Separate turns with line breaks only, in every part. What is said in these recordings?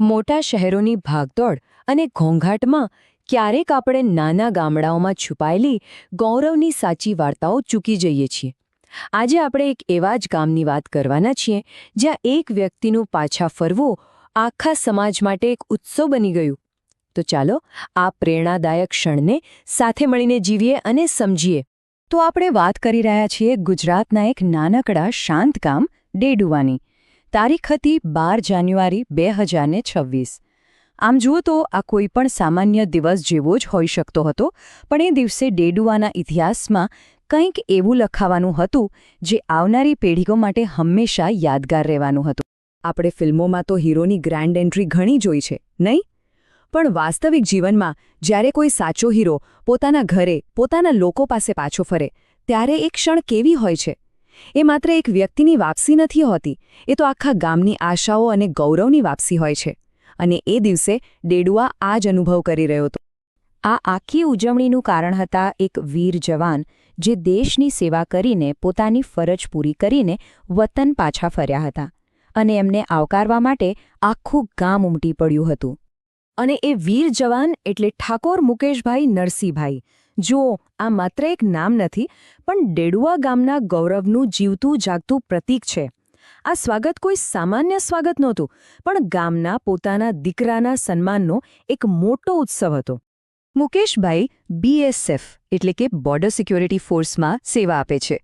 મોટા શહેરોની ભાગદોડ અને ઘોંઘાટમાં ક્યારેક આપણે નાના ગામડાઓમાં છુપાયેલી ગૌરવની સાચી વાર્તાઓ ચૂકી જઈએ છીએ. આજે આપણે એક એવા જ ગામની વાત કરવાના છીએ, જ્યાં એક વ્યક્તિનું પાછા ફરવું આખા સમાજ માટે એક ઉત્સવ બની ગયું. તો ચાલો, આ પ્રેરણાદાયક ક્ષણને સાથે મળીને જીવીએ અને સમજીએ. તો આપણે વાત કરી રહ્યા છીએ ગુજરાતના એક નાનકડા શાંત ગામ ડેડુવાની. તારીખ હતી બાર જાન્યુઆરી બે હજારને છવ્વીસ. આમ જુઓ તો આ કોઈ પણ સામાન્ય દિવસ જેવો જ હોઈ શકતો હતો, પણ એ દિવસે ડેડુઆના ઇતિહાસમાં કંઈક એવું લખાવાનું હતું જે આવનારી પેઢીઓ માટે હંમેશા યાદગાર રહેવાનું હતું. આપણે ફિલ્મોમાં તો હીરોની ગ્રાન્ડ એન્ટ્રી ઘણી જોઈ છે, નહીં? પણ વાસ્તવિક જીવનમાં જ્યારે કોઈ સાચો હીરો પોતાના ઘરે, પોતાના લોકો પાસે પાછો ફરે, ત્યારે એ ક્ષણ કેવી હોય છે? એ માત્ર એક વ્યક્તિની વાપસી નથી હોતી, એ તો આખા ગામની આશાઓ અને ગૌરવની વાપસી હોય છે. અને એ દિવસે ડેડુઆ આ જ અનુભવ કરી રહ્યો હતો. આ આખી ઉજવણીનું કારણ હતા એક વીર જવાન, જે દેશની સેવા કરીને પોતાની ફરજ પૂરી કરીને વતન પાછા ફર્યા હતા. અને એમને આવકારવા માટે આખું ગામ ઉમટી પડ્યું હતું. અને એ વીર જવાન એટલે ઠાકોર મુકેશભાઈ નરસિંહભાઈ જુઓ, આ માત્ર એક નામ નથી, પણ ડેડુઆ ગામના ગૌરવનું જીવતું જાગતું પ્રતીક છે. આ સ્વાગત કોઈ સામાન્ય સ્વાગત નહોતું, પણ ગામના પોતાના દીકરાના સન્માનનો એક મોટો ઉત્સવ હતો. મુકેશભાઈ બીએસએફ એટલે કે બોર્ડર સિક્યોરિટી ફોર્સમાં સેવા આપે છે.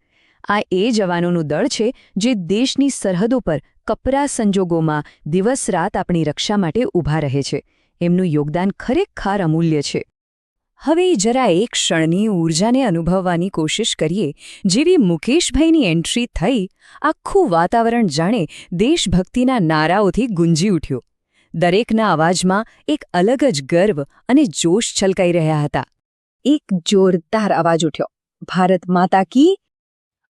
આ એ જવાનોનું દળ છે, જે દેશની સરહદો પર કપરા સંજોગોમાં દિવસ રાત આપણી રક્ષા માટે ઊભા રહે છે. એમનું યોગદાન ખરેખર અમૂલ્ય છે. હવે જરા એક ક્ષણની ઊર્જાને અનુભવવાની કોશિશ કરીએ. જેવી મુકેશભાઈની એન્ટ્રી થઈ, આખું વાતાવરણ જાણે દેશભક્તિના નારાઓથી ગુંજી ઉઠ્યું. દરેકના અવાજમાં એક અલગ જ ગર્વ અને જોશ છલકાઈ રહ્યા હતા. એક જોરદાર અવાજ ઉઠ્યો. ભારત માતા કી!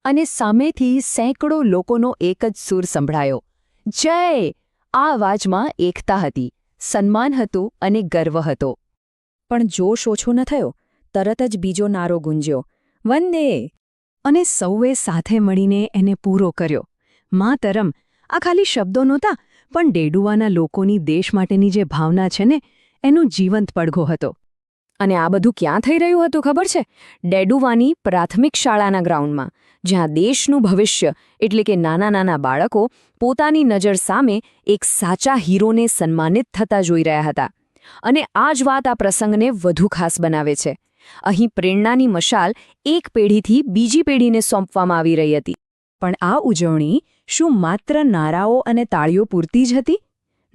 અને સામેથી સેંકડો લોકોનો એક જ સૂર સંભળાયો. જય! આ અવાજમાં એકતા હતી. સન્માન હતું અને ગર્વ હતો. પણ જોશ ઓછો ન થયો, તરત જ બીજો નારો ગુંજ્યો, વંદે! અને સૌએ સાથે મળીને એને પૂરો કર્યો. મા તરમ, આ ખાલી શબ્દો નહોતા, પણ ડેડુવાના લોકોની દેશ માટેની જે ભાવના છે ને, એનું જીવંત પડઘો હતો. અને આ બધું ક્યાં થઈ રહ્યું હતું ખબર છે? ડેડુવાની પ્રાથમિક શાળાના ગ્રાઉન્ડમાં, જ્યાં દેશનું ભવિષ્ય, એટલે કે નાના નાના બાળકો, પોતાની નજર સામે એક સાચા હીરોને સન્માનિત થતા જોઈ રહ્યા હતા. અને આ જ વાત આ પ્રસંગને વધુ ખાસ બનાવે છે. અહીં પ્રેરણાની મશાલ એક પેઢીથી બીજી પેઢીને સોંપવામાં આવી રહી હતી. પણ આ ઉજવણી શું માત્ર નારાઓ અને તાળીઓ પૂરતી જ હતી?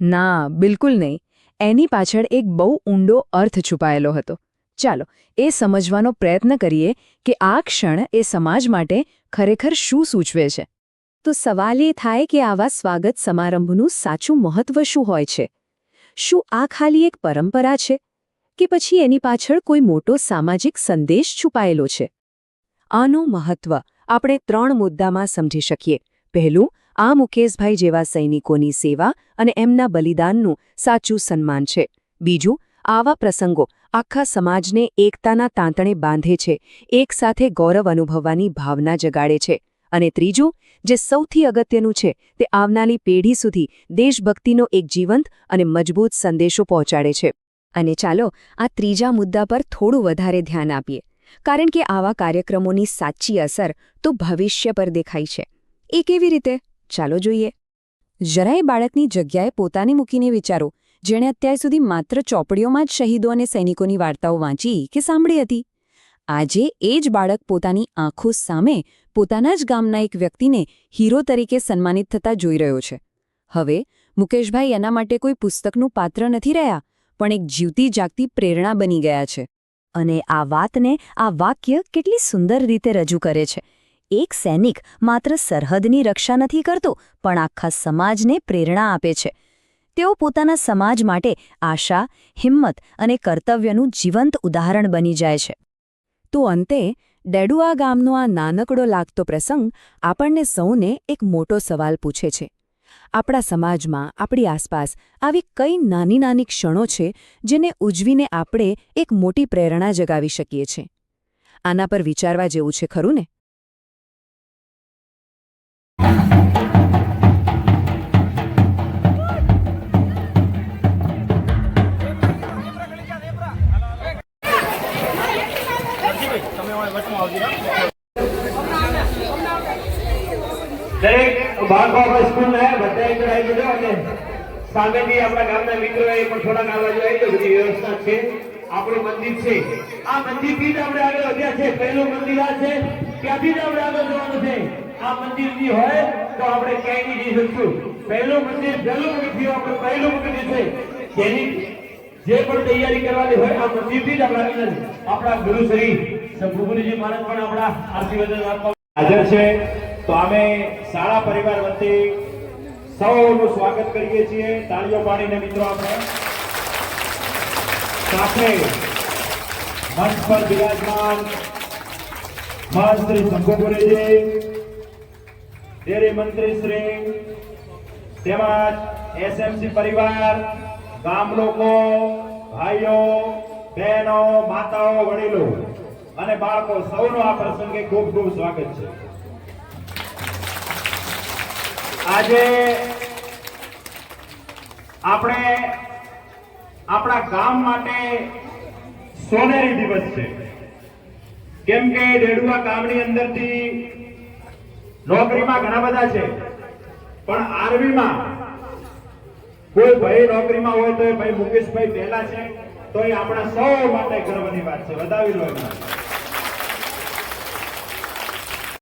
ના, બિલકુલ નહીં. એની પાછળ એક બહુ ઊંડો અર્થ છુપાયેલો હતો. ચાલો, એ સમજવાનો પ્રયત્ન કરીએ કે આ ક્ષણ એ સમાજ માટે ખરેખર શું સૂચવે છે. તો સવાલ એ થાય કે આવા સ્વાગત સમારંભનું સાચું મહત્વ શું હોય છે? શું આ ખાલી એક પરંપરા છે કે પછી એની પાછળ કોઈ મોટો સામાજિક સંદેશ છુપાયેલો છે? આનું મહત્વ આપણે ત્રણ મુદ્દામાં સમજી શકીએ. પહેલું, આ મુકેશભાઈ જેવા સૈનિકોની સેવા અને એમના બલિદાનનું સાચું સન્માન છે. બીજું, આવા પ્રસંગો આખા સમાજને એકતાના તાંતણે બાંધે છે એકસાથે ગૌરવ અનુભવવાની ભાવના જગાડે છે અને ત્રીજું, જે સૌથી અગત્યનું છે, તે આવનારી પેઢી સુધી દેશભક્તિનો એક જીવંત અને મજબૂત સંદેશો પહોંચાડે છે. અને ચાલો, આ ત્રીજા મુદ્દા પર થોડું વધારે ધ્યાન આપીએ. કારણ કે આવા કાર્યક્રમોની સાચી અસર તો ભવિષ્ય પર દેખાય છે. એ કેવી રીતે? ચાલો જોઈએ. જરાય બાળકની જગ્યાએ પોતાને મૂકીને વિચારો, જેણે અત્યાર સુધી માત્ર ચોપડીઓમાં જ શહીદો અને સૈનિકોની વાર્તાઓ વાંચી કે સાંભળી હતી. આજે એ જ બાળક પોતાની આંખો સામે પોતાના જ ગામના એક વ્યક્તિને હીરો તરીકે સન્માનિત થતા જોઈ રહ્યો છે. હવે મુકેશભાઈ એના માટે કોઈ પુસ્તકનું પાત્ર નથી રહ્યા, પણ એક જીવતી જાગતી પ્રેરણા બની ગયા છે. અને આ વાતને આ વાક્ય કેટલી સુંદર રીતે રજૂ કરે છે. એક સૈનિક માત્ર સરહદની રક્ષા નથી કરતો, પણ આખા સમાજને પ્રેરણા આપે છે. તેઓ પોતાના સમાજ માટે આશા, હિંમત અને કર્તવ્યનું જીવંત ઉદાહરણ બની જાય છે. તો અંતે ડેડુઆ ગામનો આ નાનકડો લાગતો પ્રસંગ આપણને સૌને એક મોટો સવાલ પૂછે છે. આપણા સમાજમાં, આપણી આસપાસ આવી કઈ નાની નાની ક્ષણો છે જેને ઉજવીને આપણે એક મોટી પ્રેરણા જગાવી શકીએ છીએ આના પર વિચારવા જેવું છે ખરું ને?
મિત્રોએ પણ થોડાક મંદિર આ મંદિરથી જ આપણે આગળ વધ્યા છે. પહેલું મંદિર આ છે. ત્યાંથી જ આપણે મંદિર મંદિર જે પણ તૈયારી કરવાની હોય આપણે ગુરુ શ્રી શંભુગુરુજી મહારાજ પણ આપણા આશીર્વાદ આપવા હાજર છે. તો અમે શાળા પરિવાર વતી સૌનું સ્વાગત કરીએ છીએ. તાળીઓ પાડીને મિત્રો આપણે સાથે મંચ પર બિરાજમાન મહાશ્રી શંભુપુરીજી ડેરી મંત્રી શ્રી તેમજ એસએમસી પરિવાર, ગામ લોકો, ભાઈઓ, બહેનો, માતાઓ, વડીલો અને બાળકો સૌનું આ પ્રસંગે ખૂબ ખૂબ સ્વાગત છે. આજે આપણે આપણા ગામ માટે સોનેરી દિવસ છે. કેમ કે ડેડુઆ ગામની અંદરથી નોકરીમાં ઘણા બધા છે. પણ આર્મીમાં કોઈ ભાઈ નોકરીમાં હોય તો એ ભાઈ મુકેશભાઈ પહેલા છે તો એ આપણા સૌ માટે ગર્વની વાત છે. વધાવી લો એમને